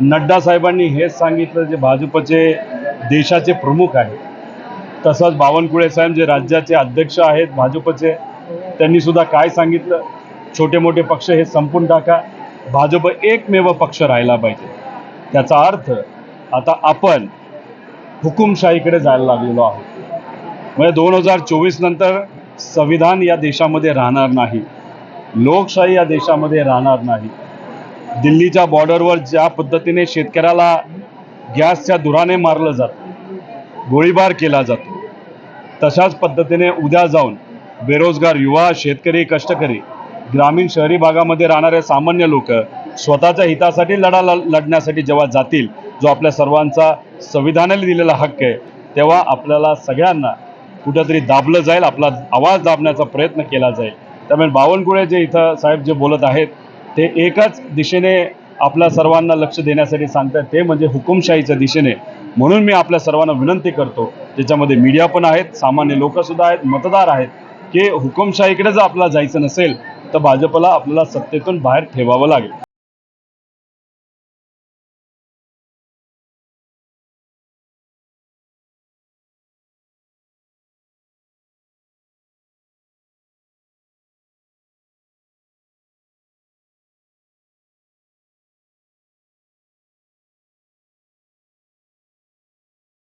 नड्डा साहेबांनी हेच सांगितलं जे भाजपचे देशाचे प्रमुख आहेत. तसंच बावनकुळे साहेब जे राज्याचे अध्यक्ष आहेत भाजपचे त्यांनी सुद्धा काय सांगितलं? छोटे मोठे पक्ष हे संपून टाका. भाजप एकमेव पक्ष राहिला पाहिजे. त्याचा अर्थ आता आपण हुकुमशाहीकडे जायला लागलेलो आहोत. म्हणजे दोन हजार चोवीस नंतर संविधान या देशामध्ये राहणार नाही. लोकशाही या देशामध्ये राहणार नाही. दिल्लीच्या बॉर्डरवर ज्या पद्धतीने शेतकऱ्याला गॅसच्या धुराने मारलं जातं गोळीबार केला जातो तशाच पद्धतीने उद्या जाऊन बेरोजगार युवा शेतकरी कष्टकरी ग्रामीण शहरी भागामध्ये राहणारे सामान्य लोक स्वतःच्या हितासाठी लढा ल- लढण्यासाठी जेव्हा जातील जो आपल्या सर्वांचा संविधानाने दिलेला हक्क आहे तेव्हा आपल्याला सगळ्यांना कुठंतरी दाबलं जाईल आपला आवाज दाबण्याचा प्रयत्न केला जाईल. त्यामुळे बावनकुळे जे इथं साहेब जे बोलत आहेत ते एकाच दिशेने आपल्या सर्वांना लक्ष देण्यासाठी सांगतात ते म्हणजे हुकुमशाहीच्या दिशेने. म्हणून मी आपल्या सर्वांना विनंती करतो ज्याच्यामध्ये मीडिया पण आहेत सामान्य लोकसुद्धा आहेत मतदार आहेत की हुकुमशाहीकडे जर आपल्याला जायचं नसेल तर भाजपला आपल्याला सत्तेतून बाहेर ठेवावं लागेल.